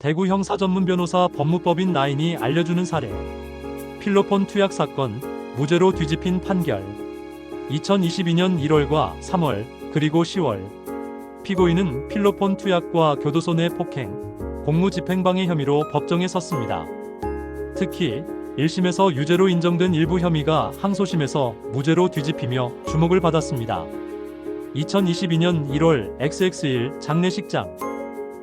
대구 형사 전문 변호사 법무법인 나인이 알려주는 사례. 필로폰 투약 사건, 무죄로 뒤집힌 판결. 2022년 1월과 3월, 그리고 10월. 피고인은 필로폰 투약과 교도소 내 폭행, 공무집행방해 혐의로 법정에 섰습니다. 특히 1심에서 유죄로 인정된 일부 혐의가 항소심에서 무죄로 뒤집히며 주목을 받았습니다. 2022년 1월 XX1 장례식장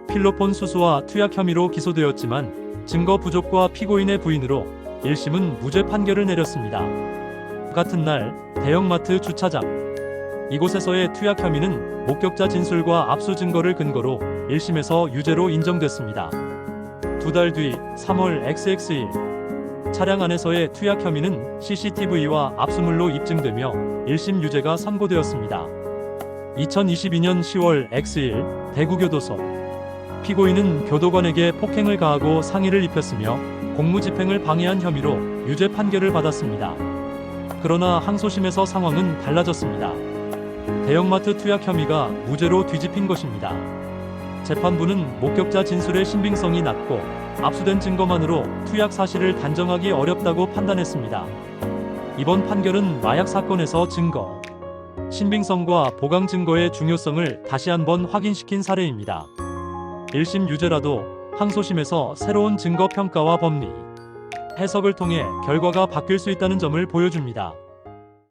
필로폰 수수와 투약 혐의로 기소되었지만 증거 부족과 피고인의 부인으로 1심은 무죄 판결을 내렸습니다. 같은 날 대형마트 주차장 이곳에서의 투약 혐의는 목격자 진술과 압수 증거를 근거로 1심에서 유죄로 인정됐습니다. 두 달 뒤 3월 XX1 차량 안에서의 투약 혐의는 CCTV와 압수물로 입증되며 1심 유죄가 선고되었습니다. 2022년 10월 X1 대구교도소 피고인은 교도관에게 폭행을 가하고 상해를 입혔으며 공무집행을 방해한 혐의로 유죄 판결을 받았습니다. 그러나 항소심에서 상황은 달라졌습니다. 대형마트 투약 혐의가 무죄로 뒤집힌 것입니다. 재판부는 목격자 진술의 신빙성이 낮고 압수된 증거만으로 투약 사실을 단정하기 어렵다고 판단했습니다. 이번 판결은 마약 사건에서 증거, 신빙성과 보강 증거의 중요성을 다시 한번 확인시킨 사례입니다. 1심 유죄라도 항소심에서 새로운 증거 평가와 법리, 해석을 통해 결과가 바뀔 수 있다는 점을 보여줍니다.